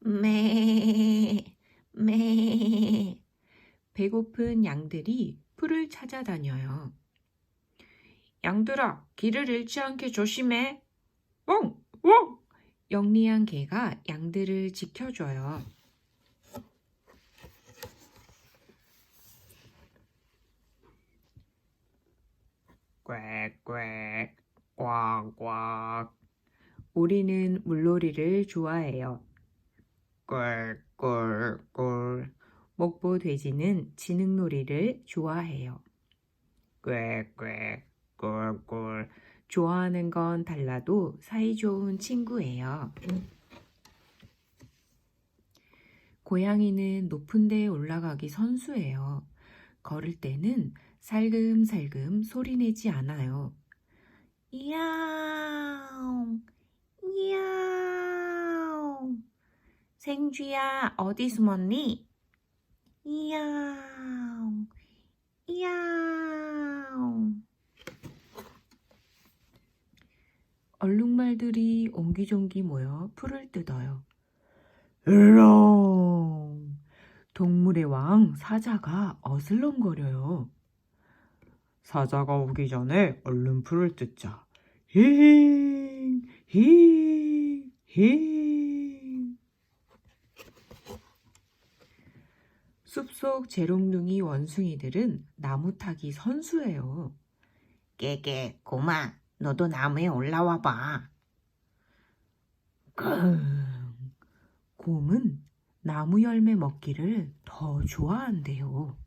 매, 매. 배고픈 양들이 풀을 찾아다녀요. 양들아, 길을 잃지 않게 조심해. 웡, 웡. 영리한 개가 양들을 지켜줘요. 꽥꽥, 꽉꽉. 우리는 물놀이를 좋아해요. 꿀꿀꿀. 목보 돼지는 지능놀이를 좋아해요. 꽥꽥 꿀꿀. 좋아하는 건 달라도 사이좋은 친구예요. 고양이는 높은 데에 올라가기 선수예요. 걸을 때는 살금살금 소리내지 않아요. 야옹, 야옹. 생쥐야, 어디 숨었니? 야옹, 야옹. 얼룩말들이 옹기종기 모여 풀을 뜯어요. 으렁! 동물의 왕 사자가 어슬렁거려요. 사자가 오기 전에 얼른 풀을 뜯자. 힝, 힝, 힝. 숲속 재롱둥이 원숭이들은 나무 타기 선수예요. 깨깨, 고마, 너도 나무에 올라와 봐. 끙. 곰은 나무 열매 먹기를 더 좋아한대요.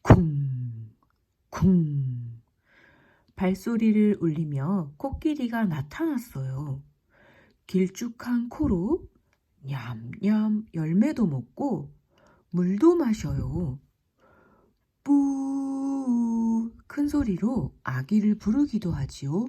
쿵, 쿵. 발소리를 울리며 코끼리가 나타났어요. 길쭉한 코로 냠냠 열매도 먹고 물도 마셔요. 뿌 큰 소리로 아기를 부르기도 하지요.